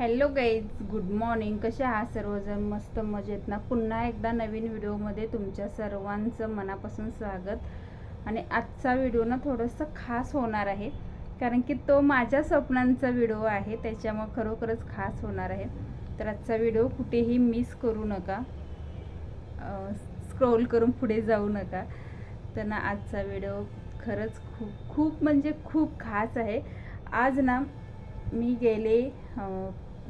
Hello guys good morning कसे आहात सर्वजण? मस्त मजेत ना? पुन्हा एकदा नवीन व्हिडिओमध्ये तुमच्या सर्वांचं मनापासून स्वागत. आणि आजचा व्हिडिओ ना थोडंसं खास होणार आहे. कारण की तो माझ्या स्वप्नांचा व्हिडिओ आहे त्याच्यामुळे खरोखरच खास होणार आहे. तर आजचा व्हिडिओ कुठेही मिस करू नका. स्क्रोल करून पुढे जाऊ नका. तर ना आजचा व्हिडिओ खरंच खूप खूप म्हणजे खूप खास आहे. आज ना मी गेले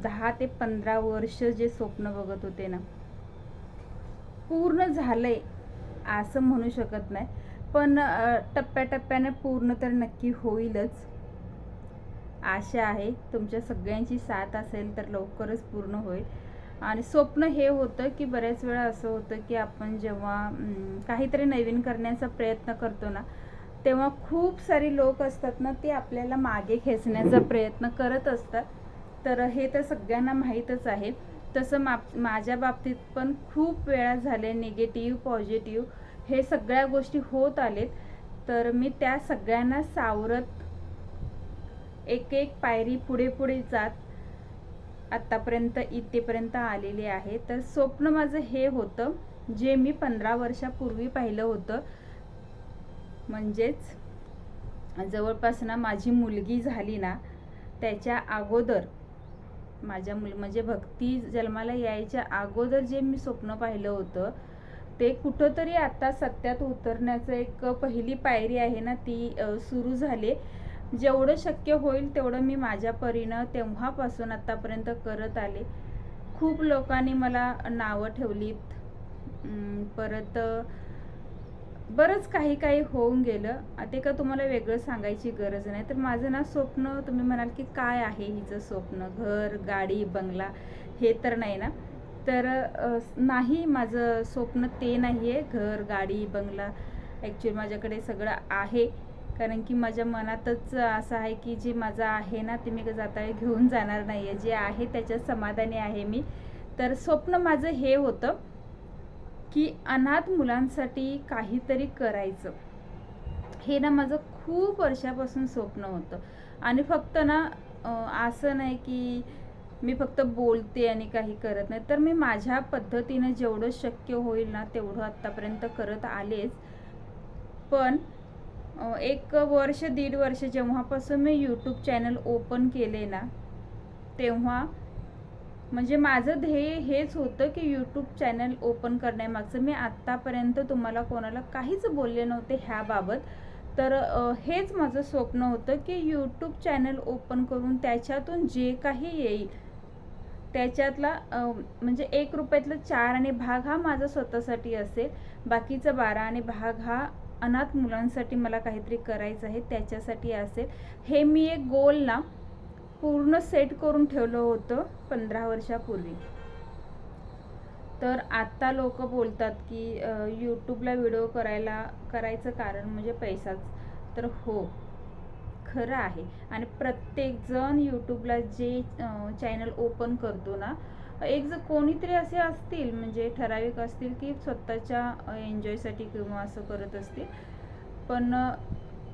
दहा ते पंधरा वर्ष जे स्वप्न बघत होते ना पूर्ण झालंय असं म्हणू शकत नाही. पण टप्प्याटप्प्याने पूर्ण तर नक्की होईलच. आशा आहे तुमच्या सगळ्यांची साथ असेल तर लवकरच पूर्ण होईल. आणि स्वप्न हे होतं की बऱ्याच वेळा असं होतं की आपण जेव्हा काहीतरी नवीन करण्याचा प्रयत्न करतो ना तेव्हा खूप सारी लोक असतात ना ते आपल्याला मागे खेचण्याचा प्रयत्न करत असतात. तर हे तर सगळ्यांना माहीतच आहे. तसं माप माझ्या बाबतीत पण खूप वेळा झाले निगेटिव्ह पॉझिटिव्ह हे सगळ्या गोष्टी होत आलेत. तर मी त्या सगळ्यांना सावरत एक एक पायरी पुढे पुढे जात आत्तापर्यंत इथेपर्यंत आलेले आहे. तर स्वप्न माझं हे होतं जे मी पंधरा वर्षापूर्वी पाहिलं होतं. म्हणजेच जवळपास ना माझी मुलगी झाली ना त्याच्या अगोदर माझ्या मुल म्हणजे भक्ती जन्माला यायच्या अगोदर जे मी स्वप्न पाहिलं होतं ते कुठंतरी आता सत्यात उतरण्याचं एक पहिली पायरी आहे ना ती सुरू झाली. जेवढं शक्य होईल तेवढं मी माझ्या परीनं तेव्हापासून आत्तापर्यंत करत आले. खूप लोकांनी मला नावं ठेवलीत. परत बरंच काही काही होऊन गेलं. ते का तुम्हाला वेगळं सांगायची गरज नाही. तर माझं ना स्वप्न तुम्ही म्हणाल की काय आहे हिचं स्वप्न? घर गाडी बंगला हे तर नाही ना? तर नाही माझं स्वप्न ते नाही आहे घर गाडी बंगला ॲक्च्युली माझ्याकडे सगळं आहे. कारण की माझ्या मनातच असं आहे की जे माझं आहे ना ते मी जाता घेऊन जाणार नाही आहे जे आहे त्याच्यात समाधानी आहे मी. तर स्वप्न माझं हे होतं. की अनाथ मुलांसाठी काहीतरी करायचं. हे ना माझं खूप वर्षापासून स्वप्न होतं. आणि फक्त ना असं नाही की मी फक्त बोलते आणि काही करत नाही. तर मी माझ्या पद्धतीनं जेवढं शक्य होईल ना तेवढं आत्तापर्यंत करत आलेच. पण एक वर्ष दीड वर्ष जेव्हापासून मी यूट्यूब चॅनल ओपन केले ना तेव्हा म्हणजे माझं ध्येय हेच होतं की यूट्यूब चॅनल ओपन करण्यामागचं. मी आत्तापर्यंत तुम्हाला कोणाला काहीच बोलले नव्हते ह्याबाबत. तर हेच माझं स्वप्न होतं की यूट्यूब चॅनल ओपन करून त्याच्यातून जे काही येईल त्याच्यातला म्हणजे एक रुपयातला चार आणि भाग हा माझा स्वतःसाठी असेल. बाकीचा बारा आणि भाग हा अनाथ मुलांसाठी मला काहीतरी करायचं आहे त्याच्यासाठी असेल. हे मी एक गोल ना पूर्ण सेट करून ठेवलं होतं पंधरा वर्षापूर्वी. तर आत्ता लोक बोलतात की यूट्यूबला व्हिडिओ करायला करायचं कारण म्हणजे पैसाच. तर हो खरं आहे. आणि प्रत्येकजण यूट्यूबला जे चॅनल ओपन करतो ना एक जर कोणीतरी असे असतील म्हणजे ठराविक असतील की स्वतःच्या एन्जॉयसाठी किंवा असं करत असतील. पण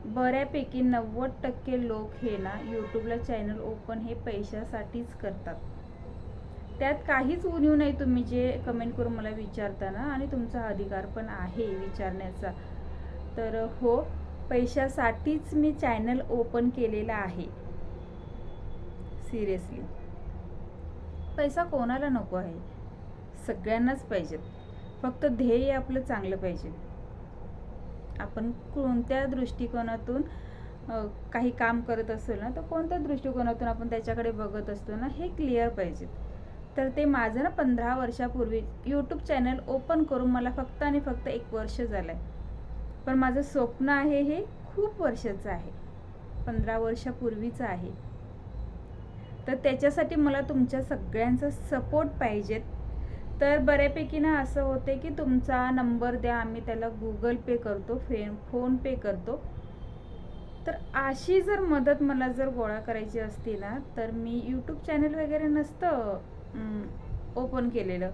बऱ्यापैकी नव्वद टक्के लोक हे ना यूट्यूबला चॅनल ओपन हे पैशासाठीच करतात. त्यात काहीच उणीव नाही तुम्ही जे कमेंट करून मला विचारताना आणि तुमचा अधिकार पण आहे विचारण्याचा. तर हो पैशासाठीच मी चॅनल ओपन केलेला आहे. सिरियसली पैसा कोणाला नको आहे? सगळ्यांनाच पाहिजेत. फक्त ध्येय आपलं चांगलं पाहिजे. आपण कोणत्या दृष्टिकोनातून काही काम करत असेल ना तर कोणत्या दृष्टिकोनातून आपण त्याच्याकडे बघत असतो ना हे क्लिअर पाहिजे. तर ते माझं ना पंधरा वर्षापूर्वी यूट्यूब चॅनल ओपन करून मला फक्त आणि फक्त एक वर्ष झालं आहे पण माझं स्वप्न आहे हे खूप वर्षाचं आहे. पंधरा वर्षापूर्वीचं आहे. तर त्याच्यासाठी मला तुमच्या सगळ्यांचा सपोर्ट पाहिजेत. तर बऱ्यापैकी ना असं होते की तुमचा नंबर द्या आम्ही त्याला गुगल पे करतो फे फोन पे करतो. तर अशी जर मदत मला जर गोळा करायची असती ना तर मी यूट्यूब चॅनल वगैरे नसतं ओपन केलेलं.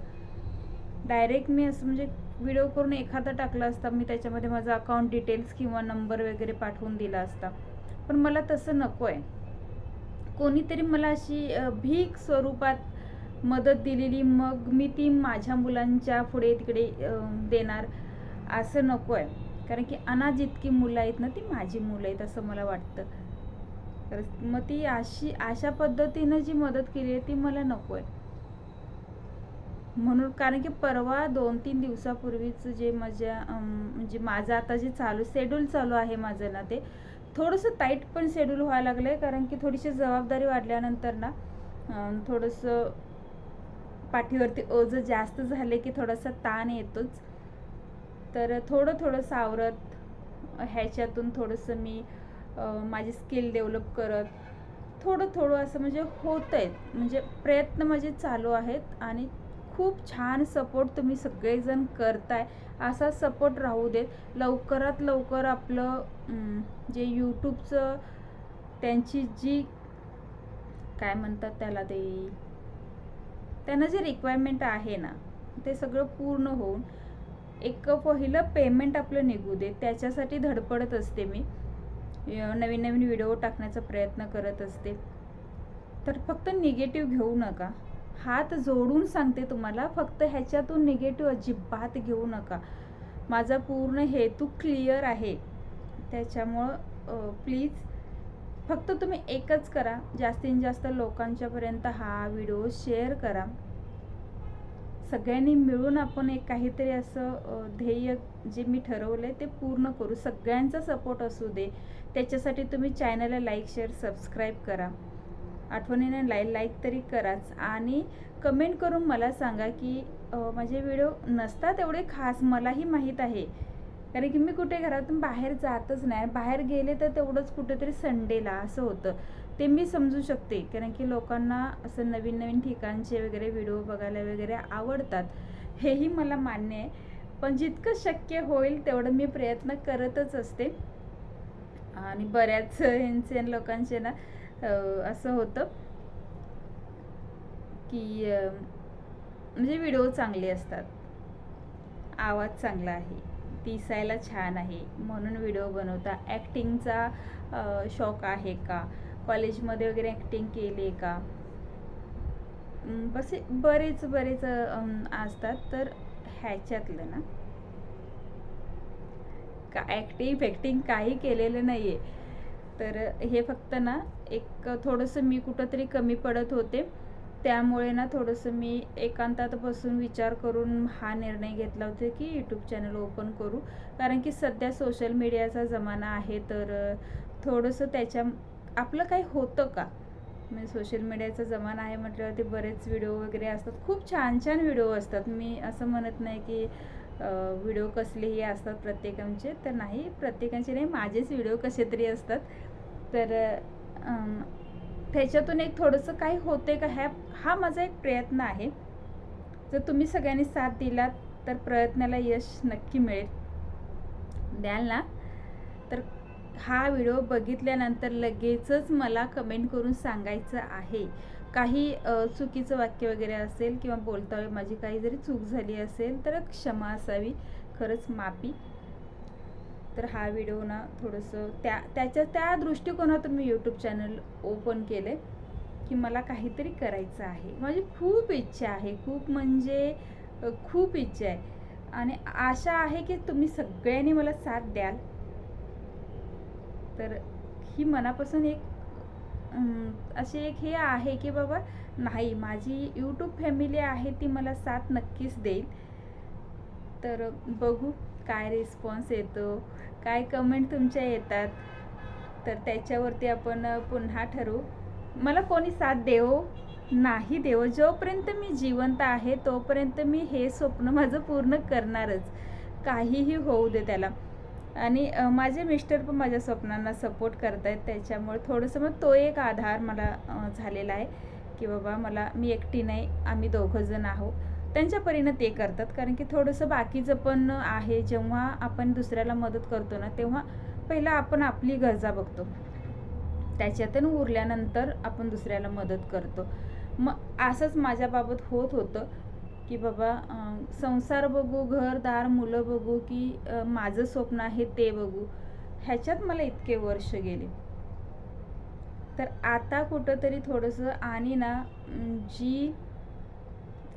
डायरेक्ट मी असं म्हणजे व्हिडिओ करून एखादा टाकला असता मी त्याच्यामध्ये माझा अकाउंट डिटेल्स किंवा नंबर वगैरे पाठवून दिला असता. पण मला तसं नको आहे कोणीतरी मला अशी भीक स्वरूपात मदत दिलेली मग मी ती माझ्या मुलांच्या पुढे तिकडे देणार. असं नको आहे कारण की अनाज जितकी मुलं आहेत ना ती माझी मुलं आहेत असं मला वाटतं. तर मग ती अशी अशा पद्धतीनं जी मदत केली आहे ती मला नको आहे म्हणून कारण की परवा दोन तीन दिवसापूर्वीच जे माझ्या म्हणजे माझं आता जे चालू शेड्यूल चालू आहे माझं ना ते थोडंसं टाईट पण शेड्यूल व्हायला लागलं आहे कारण की थोडीशी जबाबदारी वाढल्यानंतर ना थोडंसं पाठीवरती ओझं जास्त झाले की थोडासा ताण येतोच. तर थोडं थोडं सावरत ह्याच्यातून थोडंसं मी माझी स्किल डेव्हलप करत थोडं थोडं असं म्हणजे होत आहेत म्हणजे प्रयत्न माझे चालू आहेत आणि खूप छान सपोर्ट तुम्ही सगळेजण करताय असा सपोर्ट राहू देत. लवकरात लवकर आपलं जे यूट्यूबचं त्यांची जी काय म्हणतात त्याला ते? त्यांना जे रिक्वायरमेंट आहे ना ते सगळं पूर्ण होऊन एक पहिलं पेमेंट आपलं निघू दे त्याच्यासाठी धडपडत असते मी. नवीन नवीन व्हिडिओ टाकण्याचा प्रयत्न करत असते. तर फक्त निगेटिव्ह घेऊ नका. हात जोडून सांगते तुम्हाला फक्त ह्याच्यातून निगेटिव्ह अजिबात घेऊ नका. माझा पूर्ण हेतू क्लिअर आहे. त्याच्यामुळं प्लीज फक्त तुम्ही एकच करा. जास्तीत जास्त लोकांच्यापर्यंत हा व्हिडिओ शेअर करा. सगळ्यांनी मिळून आपण एक काहीतरी असं ध्येय जे मी ठरवलं आहे ते पूर्ण करू. सगळ्यांचा सपोर्ट असू दे. त्याच्यासाठी तुम्ही चॅनलला लाईक शेअर सबस्क्राईब करा. आठवणीने लाई लाईक तरी कराच. आणि कमेंट करून मला सांगा की माझे व्हिडिओ नसतात एवढे खास मलाही माहीत आहे. कारण की मी कुठे घरातून बाहेर जातच नाही. बाहेर गेले तर तेवढंच कुठेतरी संडेला असं होतं. ते मी समजू शकते. कारण की लोकांना असं नवीन नवीन ठिकाणचे वगैरे व्हिडिओ बघायला वगैरे आवडतात. हेही मला मान्य आहे. पण जितकं शक्य होईल तेवढं मी प्रयत्न करतच असते. आणि बऱ्याच यांचे लोकांचे ना असं होतं की म्हणजे व्हिडिओ चांगले असतात. आवाज चांगला आहे. दिसायला छान आहे. म्हणून व्हिडिओ बनवता. ॲक्टिंगचा शौक आहे का? कॉलेजमध्ये वगैरे ॲक्टिंग केली आहे का बसे बरेच बरेच असतात. तर ह्याच्यातलं ना? का ॲक्टिंग फॅक्टिंग काही केलेलं नाही आहे तर हे फक्त ना एक थोडंसं मी कुठंतरी कमी पडत होते. त्यामुळे ना थोडंसं मी एकांतात बसून विचार करून हा निर्णय घेतला होता की यूट्यूब चॅनल ओपन करू. कारण की सध्या सोशल मीडियाचा जमाना आहे तर थोडंसं त्याच्या आपलं काही होतं का? म्हणजे सोशल मीडियाचा जमाना आहे म्हटल्यावरती बरेच व्हिडिओ वगैरे असतात. खूप छान छान व्हिडिओ असतात. मी असं म्हणत नाही की व्हिडिओ कसलेही असतात प्रत्येकांचे तर नाही. प्रत्येकांचे नाही माझेच व्हिडिओ कसे तरी असतात. तर त्याच्यातून एक थोडंसं काही होते का ह्या हा माझा एक प्रयत्न आहे. जर तुम्ही सगळ्यांनी साथ दिलात तर प्रयत्नाला यश नक्की मिळेल. द्याल ना? तर हा व्हिडिओ बघितल्यानंतर लगेचच मला कमेंट करून सांगायचं आहे. काही चुकीचं वाक्य वगैरे असेल किंवा बोलता माझी काही जरी चूक झाली असेल तर क्षमा असावी. खरंच माफी. तर हा व्हिडिओ ना थोडंसं त्या त्याच्या त्या दृष्टिकोनातून मी यूट्यूब चॅनल ओपन केले की मला काहीतरी करायचं आहे. माझी खूप इच्छा आहे. खूप म्हणजे खूप इच्छा आहे. आणि आशा आहे की तुम्ही सगळ्यांनी मला साथ द्याल. तर ही मनापासून एक अशी एक हे आहे की बाबा नाही माझी यूट्यूब फॅमिली आहे ती मला साथ नक्कीच देईल. तर बघू. काय रिस्पॉन्स येतो काय कमेंट तुमच्या येतात? तर त्याच्यावरती आपण पुन्हा ठरवू. मला कोणी साथ देवो? नाही देवो. जोपर्यंत मी जिवंत आहे तोपर्यंत मी हे स्वप्न माझं पूर्ण करणारच. काहीही होऊ दे त्याला. आणि माझे मिस्टर पण माझ्या स्वप्नांना सपोर्ट करत आहेत त्याच्यामुळे थोडंसं मग तो एक आधार मला झालेला आहे. की बाबा मला मी एकटी नाही. आम्ही दोघंजण आहोत. त्यांच्या परीनं ते करतात. कारण की थोडंसं बाकीचं पण आहे. जेव्हा आपण दुसऱ्याला मदत करतो ना तेव्हा पहिला आपण आपली गरजा बघतो. त्याच्यातून उरल्यानंतर आपण दुसऱ्याला मदत करतो. मग असंच माझ्याबाबत होत होतं की बाबा संसार बघू घरदार मुलं बघू की माझं स्वप्न आहे ते बघू. ह्याच्यात मला इतके वर्ष गेले. तर आता कुठंतरी थोडंसं आणि ना जी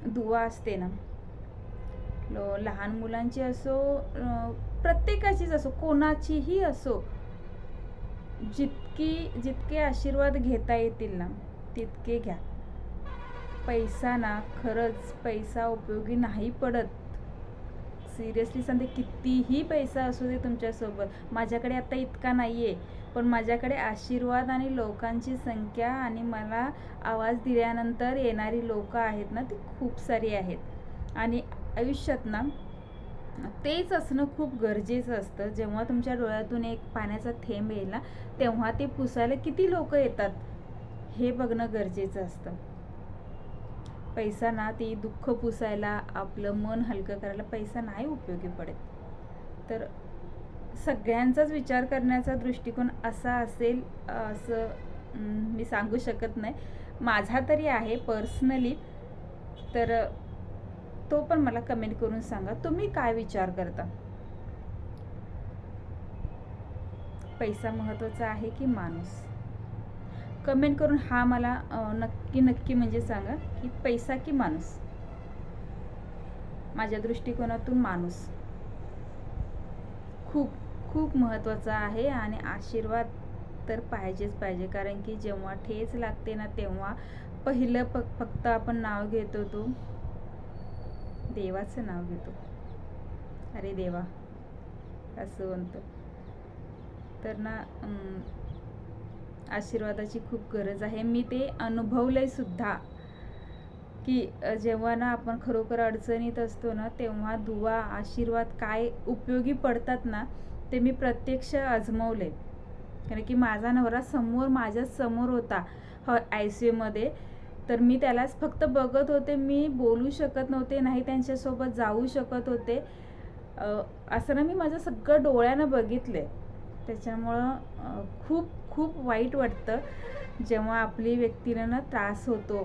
दुवा असते ना. लहान मुलांची असो प्रत्येकाचीच असो कोणाचीही असो जितकी जितके आशीर्वाद घेता येतील ना तितके घ्या. पैसा ना खरंच पैसा उपयोगी नाही पडत. सिरियसली सांगते कितीही पैसा असू दे तुमच्यासोबत माझ्याकडे आता इतका नाही आहे पण माझ्याकडे आशीर्वाद आणि लोकांची संख्या आणि मला आवाज दिल्यानंतर येणारी लोकं आहेत ना ती खूप सारी आहेत. आणि आयुष्यात ना तेच असणं खूप गरजेचं असतं. जेव्हा तुमच्या डोळ्यातून एक पाण्याचा थेंब येईल ना तेव्हा ते पुसायला किती लोक येतात हे बघणं गरजेचं असतं. पैसा ना ती दुःख पुसायला आपलं मन हलकं करायला पैसा नाही उपयोगी पडेल तर सगळ्यांचाच विचार करण्याचा दृष्टिकोन असा असेल असं मी सांगू शकत नाही. माझा तरी आहे पर्सनली तर तो पण मला कमेंट करून सांगा तुम्ही काय विचार करता? पैसा महत्त्वाचा आहे की माणूस? कमेंट करून हा मला नक्की नक्की म्हणजे सांगा की पैसा की माणूस? माझ्या दृष्टिकोनातून माणूस. खूप खूप महत्त्वाचा आहे आणि आशीर्वाद तर पाहिजेच पाहिजे. कारण की जेव्हा ठेच लागते ना तेव्हा पहिलं प फक्त आपण नाव घेतो तो. देवाचं नाव घेतो. अरे देवा असं म्हणतो. तर ना आशीर्वादाची खूप गरज आहे. मी ते अनुभवलंय सुद्धा की जेव्हा ना आपण खरोखर अडचणीत असतो ना तेव्हा दुवा आशीर्वाद काय उपयोगी पडतात ना ते मी प्रत्यक्ष आजमावले कारण की माझा नवरा समोर माझ्यासमोर होता ह आय सी यूमध्ये तर मी त्यालाच फक्त बघत होते. मी बोलू शकत नव्हते नाही त्यांच्यासोबत जाऊ शकत होते. असं ना मी माझं सगळं डोळ्यानं बघितलं त्याच्यामुळं खूप खूप वाईट वाटतं जेव्हा आपली व्यक्तीला ना त्रास होतो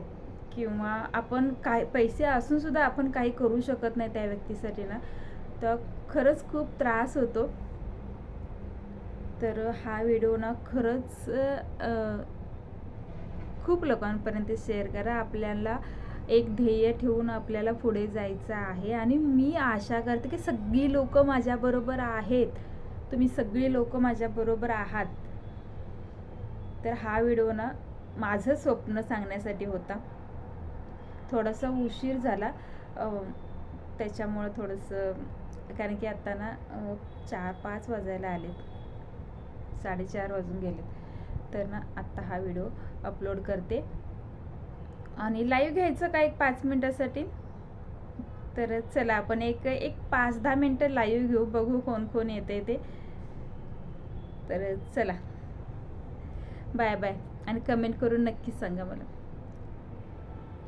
किंवा आपण काय पैसे असूनसुद्धा आपण काही करू शकत नाही त्या व्यक्तीसाठी ना तर खरंच खूप त्रास होतो. तर हा व्हिडिओ ना खरंच खूप लोकांपर्यंत शेअर करा. आपल्याला एक ध्येय ठेवून आपल्याला पुढे जायचं आहे आणि मी आशा करते की सगळी लोकं माझ्याबरोबर आहेत. तुम्ही सगळी लोकं माझ्याबरोबर आहात. तर हा व्हिडिओ ना माझं स्वप्न सांगण्यासाठी होता. थोडासा उशीर झाला त्याच्यामुळं थोडंसं कारण की आत्ता ना चार पाच वाजायला आले साडेचार वाजून गेले तर ना आत्ता हा व्हिडिओ अपलोड करते. आणि लाईव्ह घ्यायचं का एक पाच मिनटासाठी? तर चला आपण एक एक पाच दहा मिनटं लाईव्ह घेऊ बघू कोण कोण येते ते. तर चला. Bye bye. आणि कमेंट करून नक्की सांगा मला.